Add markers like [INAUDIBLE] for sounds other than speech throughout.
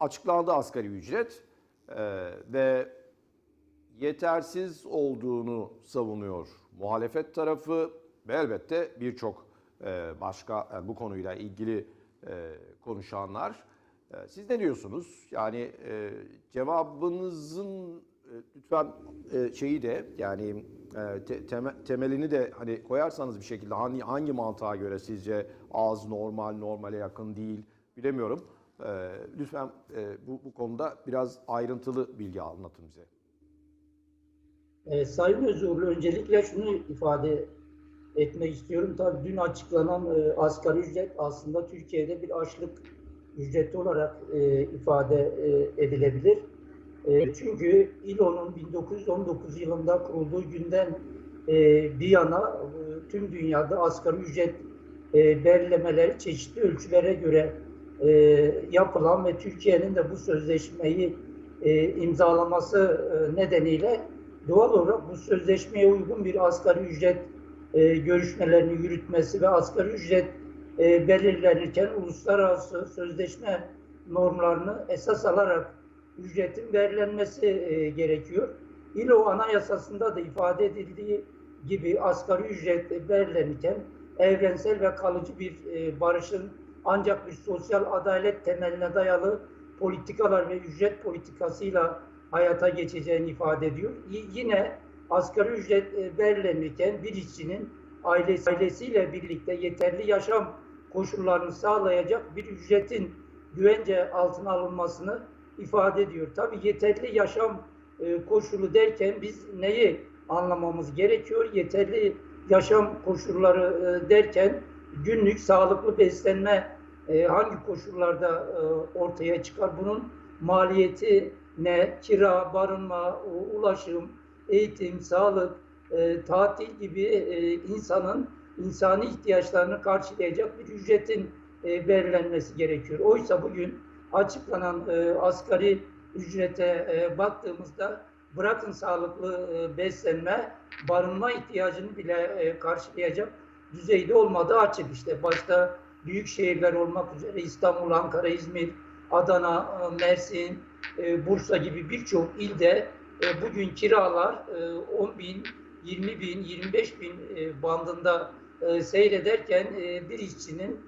Açıklandı asgari ücret e, ve yetersiz olduğunu savunuyor muhalefet tarafı ve elbette birçok e, başka yani bu konuyla ilgili e, konuşanlar. E, siz ne diyorsunuz? Yani e, cevabınızın e, lütfen e, şeyi de yani e, te- teme- temelini de hani koyarsanız bir şekilde hangi hangi mantığa göre sizce az normal normale yakın değil bilemiyorum. E, lütfen e, bu bu konuda biraz ayrıntılı bilgi anlatın bize. E, Sayın Özurlu, öncelikle şunu ifade etmek istiyorum. Tabii dün açıklanan e, asgari ücret aslında Türkiye'de bir açlık ücreti olarak e, ifade e, edilebilir. E, çünkü İLO'nun 1919 yılında kurulduğu günden e, bir yana e, tüm dünyada asgari ücret e, belirlemeleri çeşitli ölçülere göre e, yapılan ve Türkiye'nin de bu sözleşmeyi e, imzalaması e, nedeniyle doğal olarak bu sözleşmeye uygun bir asgari ücret e, görüşmelerini yürütmesi ve asgari ücret e, belirlenirken uluslararası sözleşme normlarını esas alarak ücretin belirlenmesi e, gerekiyor. İLO Anayasası'nda da ifade edildiği gibi asgari ücret belirlenirken evrensel ve kalıcı bir e, barışın ancak bir sosyal adalet temeline dayalı politikalar ve ücret politikasıyla hayata geçeceğini ifade ediyor. Y- yine asgari ücret e, belirlenirken bir işçinin ailesi, ailesiyle birlikte yeterli yaşam koşullarını sağlayacak bir ücretin güvence altına alınmasını ifade ediyor. Tabii yeterli yaşam e, koşulu derken biz neyi anlamamız gerekiyor? Yeterli yaşam koşulları e, derken günlük sağlıklı beslenme e, hangi koşullarda e, ortaya çıkar? Bunun maliyeti ne? Kira, barınma, ulaşım, eğitim, sağlık, e, tatil gibi e, insanın insani ihtiyaçlarını karşılayacak bir ücretin e, belirlenmesi gerekiyor. Oysa bugün açıklanan e, asgari ücrete e, baktığımızda bırakın sağlıklı e, beslenme, barınma ihtiyacını bile e, karşılayacak düzeyde olmadığı açık. İşte başta büyük şehirler olmak üzere İstanbul, Ankara, İzmir, Adana, e, Mersin, e, Bursa gibi birçok ilde e, bugün kiralar e, 10 bin, 20 bin, 25 bin bandında seyrederken bir işçinin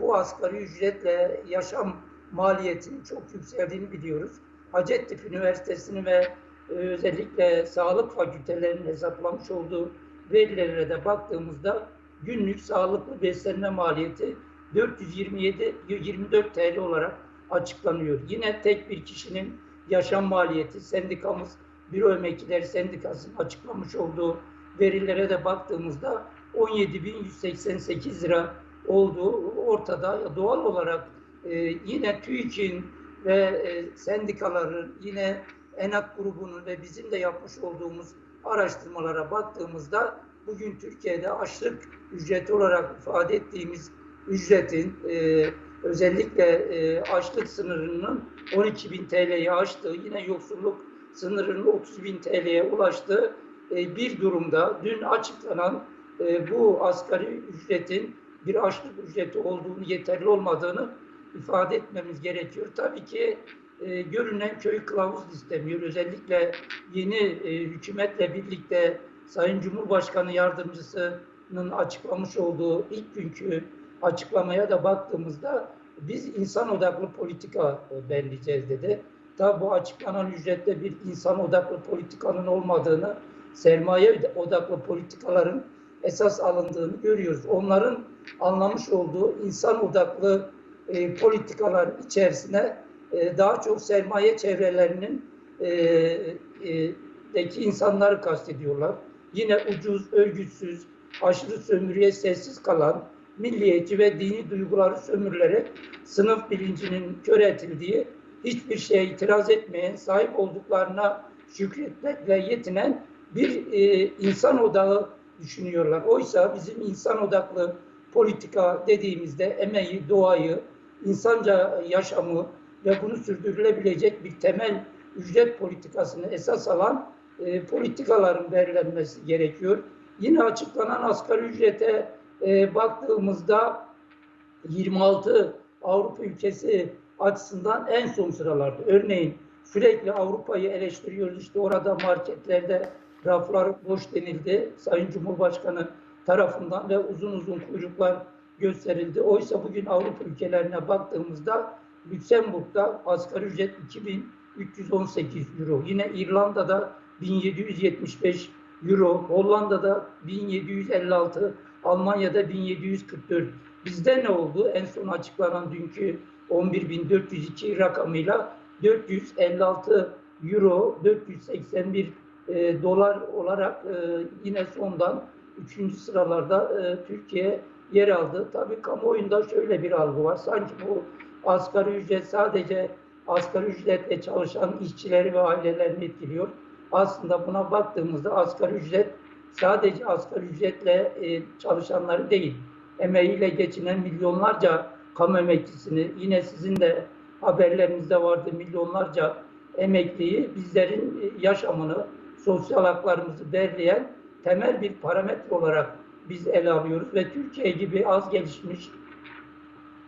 bu asgari ücretle yaşam maliyetinin çok yükseldiğini biliyoruz. Hacettepe Üniversitesi'nin ve özellikle sağlık fakültelerinin hesaplamış olduğu verilere de baktığımızda günlük sağlıklı beslenme maliyeti 427 24 TL olarak açıklanıyor. Yine tek bir kişinin yaşam maliyeti sendikamız Büro Emeklileri Sendikası'nın açıklamış olduğu verilere de baktığımızda 17.188 lira olduğu ortada. Doğal olarak e, yine TÜİK'in ve e, sendikaların yine ENAK grubunun ve bizim de yapmış olduğumuz araştırmalara baktığımızda bugün Türkiye'de açlık ücreti olarak ifade ettiğimiz ücretin e, özellikle e, açlık sınırının 12 bin TL'yi aştığı, yine yoksulluk sınırının 30 bin TL'ye ulaştığı e, bir durumda dün açıklanan e, bu asgari ücretin bir açlık ücreti olduğunu, yeterli olmadığını ifade etmemiz gerekiyor. Tabii ki e, görünen köy kılavuz istemiyor. Özellikle yeni e, hükümetle birlikte Sayın Cumhurbaşkanı Yardımcısının açıklamış olduğu ilk günkü açıklamaya da baktığımızda biz insan odaklı politika e, belirleyeceğiz dedi. Tabi bu açıklanan ücrette bir insan odaklı politikanın olmadığını, sermaye odaklı politikaların esas alındığını görüyoruz. Onların anlamış olduğu insan odaklı e, politikalar içerisine e, daha çok sermaye çevrelerinin e, e, deki insanları kastediyorlar. Yine ucuz, örgütsüz, aşırı sömürüye sessiz kalan, milliyetçi ve dini duyguları sömürülerek sınıf bilincinin köretildiği, hiçbir şeye itiraz etmeyen, sahip olduklarına şükretmekle yetinen bir e, insan odağı düşünüyorlar. Oysa bizim insan odaklı politika dediğimizde emeği, doğayı, insanca yaşamı ve bunu sürdürülebilecek bir temel ücret politikasını esas alan e, politikaların belirlenmesi gerekiyor. Yine açıklanan asgari ücrete e, baktığımızda 26 Avrupa ülkesi açısından en son sıralarda. Örneğin sürekli Avrupa'yı eleştiriyoruz. İşte orada marketlerde raflar boş denildi. Sayın Cumhurbaşkanı tarafından ve uzun uzun kuyruklar gösterildi. Oysa bugün Avrupa ülkelerine baktığımızda Lüksemburg'da asgari ücret 2318 euro. Yine İrlanda'da 1775 euro. Hollanda'da 1756. Almanya'da 1744. Bizde ne oldu? En son açıklanan dünkü 11.402 rakamıyla 456 euro, 481 e, dolar olarak e, yine sondan 3. sıralarda e, Türkiye yer aldı. Tabii kamuoyunda şöyle bir algı var. Sanki bu asgari ücret sadece asgari ücretle çalışan işçileri ve ailelerini etkiliyor. Aslında buna baktığımızda asgari ücret sadece asgari ücretle e, çalışanları değil, emeğiyle geçinen milyonlarca kamu emekçisini, yine sizin de haberlerinizde vardı milyonlarca emekliyi, bizlerin e, yaşamını, sosyal haklarımızı belirleyen temel bir parametre olarak biz ele alıyoruz ve Türkiye gibi az gelişmiş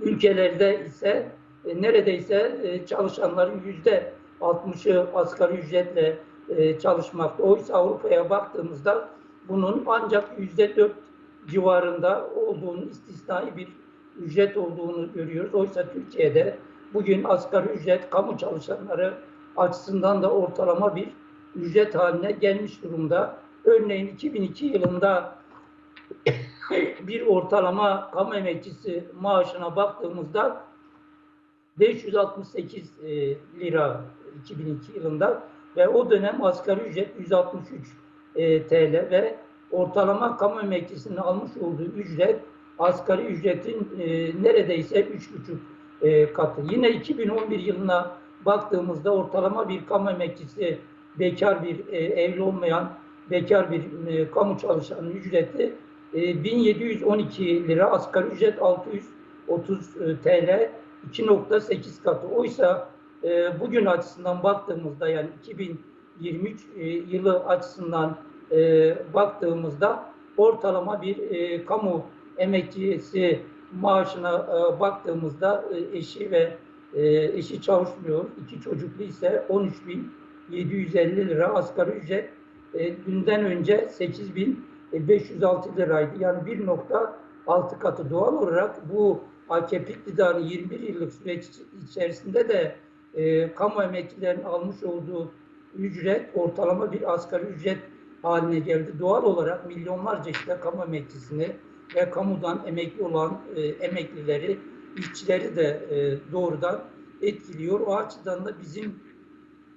ülkelerde ise e, neredeyse e, çalışanların yüzde 60'ı asgari ücretle e, çalışmakta. Oysa Avrupa'ya baktığımızda bunun ancak yüzde 4 civarında olduğunu, istisnai bir ücret olduğunu görüyoruz. Oysa Türkiye'de bugün asgari ücret kamu çalışanları açısından da ortalama bir ücret haline gelmiş durumda. Örneğin 2002 yılında bir ortalama kamu emekçisi maaşına baktığımızda 568 e, lira 2002 yılında ve o dönem asgari ücret 163 e, TL ve ortalama kamu emekçisinin almış olduğu ücret asgari ücretin e, neredeyse 3,5 e, katı. Yine 2011 yılına baktığımızda ortalama bir kamu emekçisi bekar bir e, evli olmayan bekar bir e, kamu çalışanının ücreti e, 1712 lira asgari ücret 630 e, TL 2.8 katı. Oysa e, bugün açısından baktığımızda yani 2023 e, yılı açısından e, baktığımızda ortalama bir e, kamu emekçisi maaşına baktığımızda eşi ve eşi çalışmıyor. iki çocuklu ise 13.750 lira asgari ücret. Dünden önce 8.506 liraydı. Yani 1.6 katı doğal olarak bu AKP iktidarı 21 yıllık süreç içerisinde de e, kamu emeklilerinin almış olduğu ücret ortalama bir asgari ücret haline geldi. Doğal olarak milyonlarca işte kamu emeklisini ve kamudan emekli olan e, emeklileri, işçileri de e, doğrudan etkiliyor. O açıdan da bizim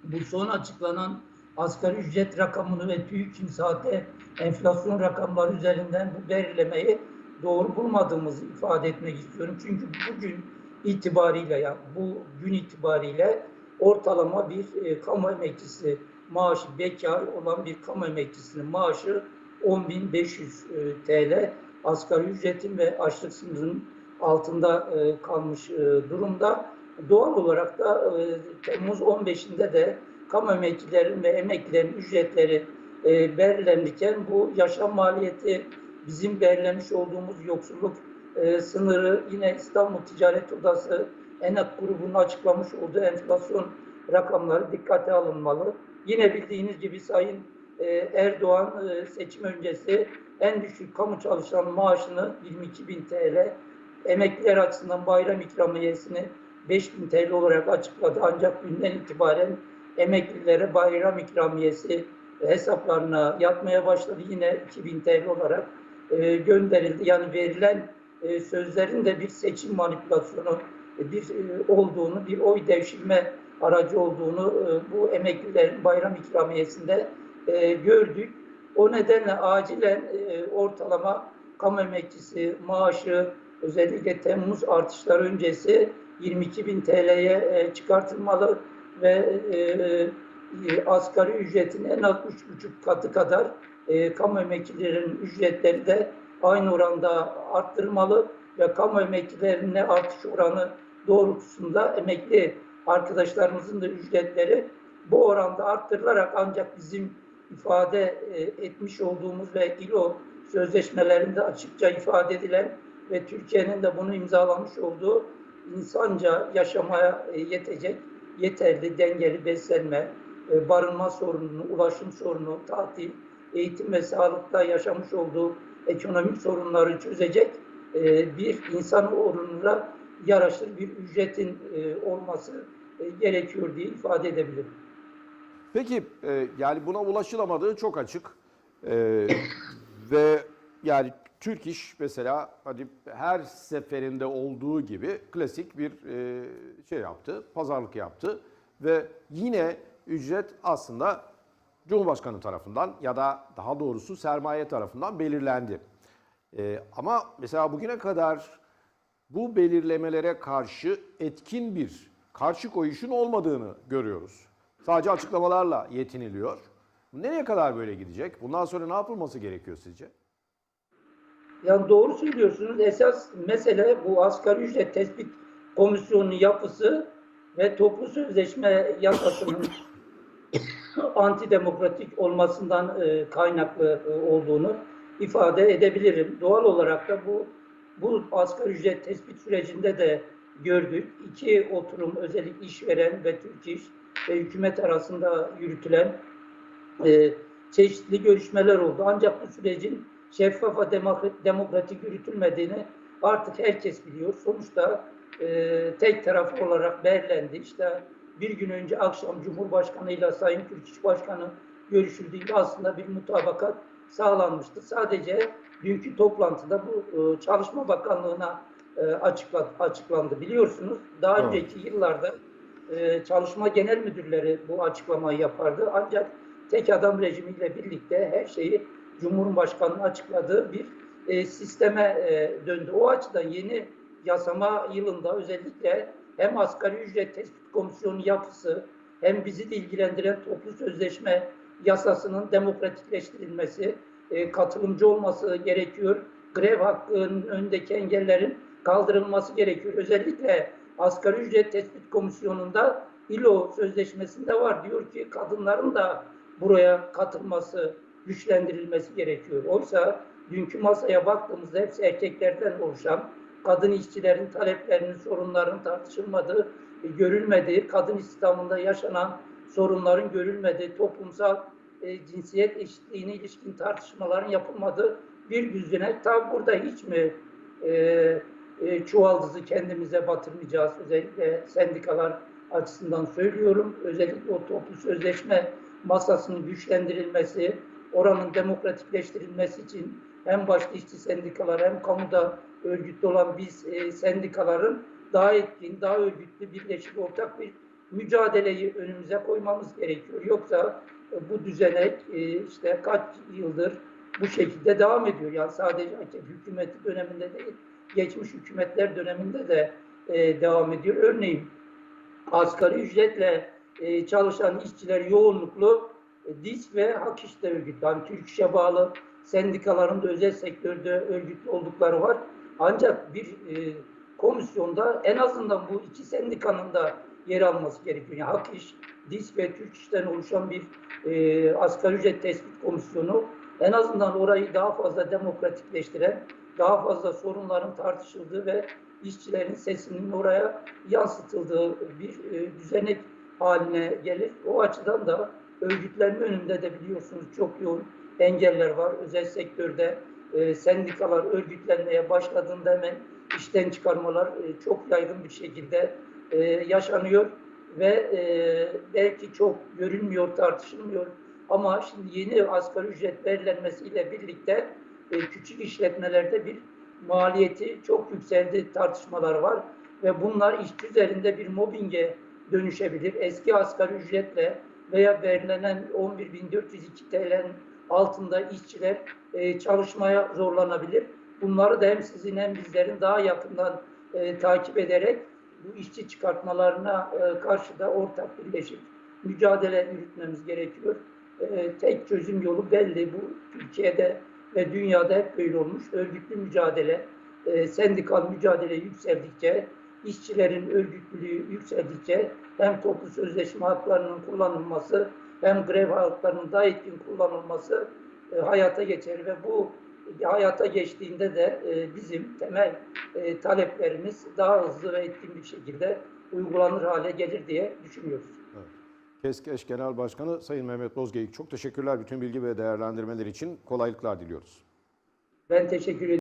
bu son açıklanan asgari ücret rakamını ve TÜİK'in saatte enflasyon rakamları üzerinden bu belirlemeyi doğru bulmadığımızı ifade etmek istiyorum. Çünkü bugün itibariyle yani bu gün itibariyle ortalama bir e, kamu emekçisi maaşı bekar olan bir kamu emekçisinin maaşı 10.500 e, TL asgari ücretin ve açlık sınırının altında e, kalmış e, durumda. Doğal olarak da e, Temmuz 15'inde de kamu emeklilerin ve emeklilerin ücretleri e, belirlenirken bu yaşam maliyeti bizim belirlemiş olduğumuz yoksulluk e, sınırı yine İstanbul Ticaret Odası ENAK grubunun açıklamış olduğu enflasyon rakamları dikkate alınmalı. Yine bildiğiniz gibi Sayın e, Erdoğan e, seçim öncesi en düşük kamu çalışan maaşını 22 bin TL, emekliler açısından bayram ikramiyesini 5 bin TL olarak açıkladı. Ancak günden itibaren emeklilere bayram ikramiyesi hesaplarına yatmaya başladı. Yine 2000 TL olarak e, gönderildi. Yani verilen e, sözlerin de bir seçim manipülasyonu e, bir e, olduğunu, bir oy devşirme aracı olduğunu e, bu emeklilerin bayram ikramiyesinde e, gördük. O nedenle acilen e, ortalama kamu emekçisi maaşı özellikle Temmuz artışları öncesi 22 bin TL'ye e, çıkartılmalı ve e, e, asgari ücretin en az 3,5 katı kadar e, kamu emeklilerinin ücretleri de aynı oranda arttırmalı ve kamu emeklilerine artış oranı doğrultusunda emekli arkadaşlarımızın da ücretleri bu oranda arttırılarak ancak bizim ifade e, etmiş olduğumuz ve ILO sözleşmelerinde açıkça ifade edilen ve Türkiye'nin de bunu imzalamış olduğu insanca yaşamaya e, yetecek yeterli, dengeli beslenme, e, barınma sorununu, ulaşım sorunu, tatil, eğitim ve sağlıkta yaşamış olduğu ekonomik sorunları çözecek e, bir insan oranına yaraşır bir ücretin e, olması e, gerekiyor diye ifade edebilirim. Peki e, yani buna ulaşılamadığı çok açık. E, [COUGHS] ve yani Türk İş mesela hadi her seferinde olduğu gibi klasik bir e, şey yaptı, pazarlık yaptı ve yine ücret aslında Cumhurbaşkanı tarafından ya da daha doğrusu sermaye tarafından belirlendi. E, ama mesela bugüne kadar bu belirlemelere karşı etkin bir karşı koyuşun olmadığını görüyoruz. Sadece açıklamalarla yetiniliyor. Nereye kadar böyle gidecek? Bundan sonra ne yapılması gerekiyor sizce? Yani doğru söylüyorsunuz. Esas mesele bu asgari ücret tespit komisyonunun yapısı ve toplu sözleşme yasasının [LAUGHS] [COUGHS] antidemokratik olmasından e, kaynaklı e, olduğunu ifade edebilirim. Doğal olarak da bu bu asgari ücret tespit sürecinde de gördük. İki oturum özellikle işveren ve Türk İş ve hükümet arasında yürütülen e, çeşitli görüşmeler oldu. Ancak bu sürecin şeffaf ve demokratik yürütülmediğini artık herkes biliyor. Sonuçta e, tek taraf olarak belirlendi. İşte bir gün önce akşam Cumhurbaşkanı ile Sayın Türk İş Başkanı görüşüldüğünde aslında bir mutabakat sağlanmıştı. Sadece dünkü toplantıda bu e, Çalışma Bakanlığı'na e, açıkla, açıklandı. Biliyorsunuz daha Evet. önceki yıllarda e, Çalışma Genel Müdürleri bu açıklamayı yapardı. Ancak tek adam rejimiyle birlikte her şeyi Cumhurbaşkanı'nın açıkladığı bir e, sisteme e, döndü. O açıdan yeni yasama yılında özellikle hem asgari ücret tespit komisyonu yapısı hem bizi de ilgilendiren toplu sözleşme yasasının demokratikleştirilmesi, e, katılımcı olması gerekiyor. Grev hakkının önündeki engellerin kaldırılması gerekiyor. Özellikle asgari ücret tespit komisyonunda İLO sözleşmesinde var. Diyor ki kadınların da buraya katılması, güçlendirilmesi gerekiyor. Oysa dünkü masaya baktığımızda hepsi erkeklerden oluşan, kadın işçilerin taleplerinin, sorunların tartışılmadığı, e, görülmediği, kadın istihdamında yaşanan sorunların görülmediği, toplumsal e, cinsiyet eşitliğine ilişkin tartışmaların yapılmadığı bir düzene tabi burada hiç mi e, e, çuvaldızı kendimize batırmayacağız? Özellikle sendikalar açısından söylüyorum. Özellikle o toplu sözleşme masasının güçlendirilmesi, oranın demokratikleştirilmesi için hem başta işçi sendikalar hem kamuda örgütlü olan biz e, sendikaların daha etkin, daha örgütlü, birleşik ortak bir mücadeleyi önümüze koymamız gerekiyor. Yoksa e, bu düzenek e, işte kaç yıldır bu şekilde devam ediyor. Yani sadece AKP hükümeti döneminde değil, geçmiş hükümetler döneminde de e, devam ediyor. Örneğin asgari ücretle çalışan işçiler yoğunluklu DİSK ve Hak İş'te örgütlü. Yani Türk İş'e bağlı sendikaların da özel sektörde örgütlü oldukları var. Ancak bir e, komisyonda en azından bu iki sendikanın da yer alması gerekiyor. Yani Hak İş, DİSK ve Türk İş'ten oluşan bir e, asgari ücret tespit komisyonu en azından orayı daha fazla demokratikleştiren, daha fazla sorunların tartışıldığı ve işçilerin sesinin oraya yansıtıldığı bir e, düzenek haline gelir. O açıdan da örgütlenme önünde de biliyorsunuz çok yoğun engeller var. Özel sektörde e, sendikalar örgütlenmeye başladığında hemen işten çıkarmalar e, çok yaygın bir şekilde e, yaşanıyor ve e, belki çok görünmüyor, tartışılmıyor. Ama şimdi yeni asgari ücret belirlenmesiyle birlikte e, küçük işletmelerde bir maliyeti çok yükseldi tartışmalar var ve bunlar işçi üzerinde bir mobbinge dönüşebilir. Eski asgari ücretle veya belirlenen 11.402 TL'nin altında işçiler e, çalışmaya zorlanabilir. Bunları da hem sizin hem bizlerin daha yakından e, takip ederek bu işçi çıkartmalarına e, karşı da ortak birleşik mücadele yürütmemiz gerekiyor. E, tek çözüm yolu belli. Bu Türkiye'de ve dünyada hep böyle olmuş. Örgütlü mücadele, e, sendikal mücadele yükseldikçe, işçilerin örgütlülüğü yükseldikçe hem toplu sözleşme haklarının kullanılması hem grev haklarının daha etkin kullanılması e, hayata geçer ve bu hayata geçtiğinde de e, bizim temel e, taleplerimiz daha hızlı ve etkin bir şekilde uygulanır hale gelir diye düşünüyoruz. KESKEŞ Genel Başkanı Sayın Mehmet Bozgeyik çok teşekkürler bütün bilgi ve değerlendirmeler için. Kolaylıklar diliyoruz. Ben teşekkür ederim.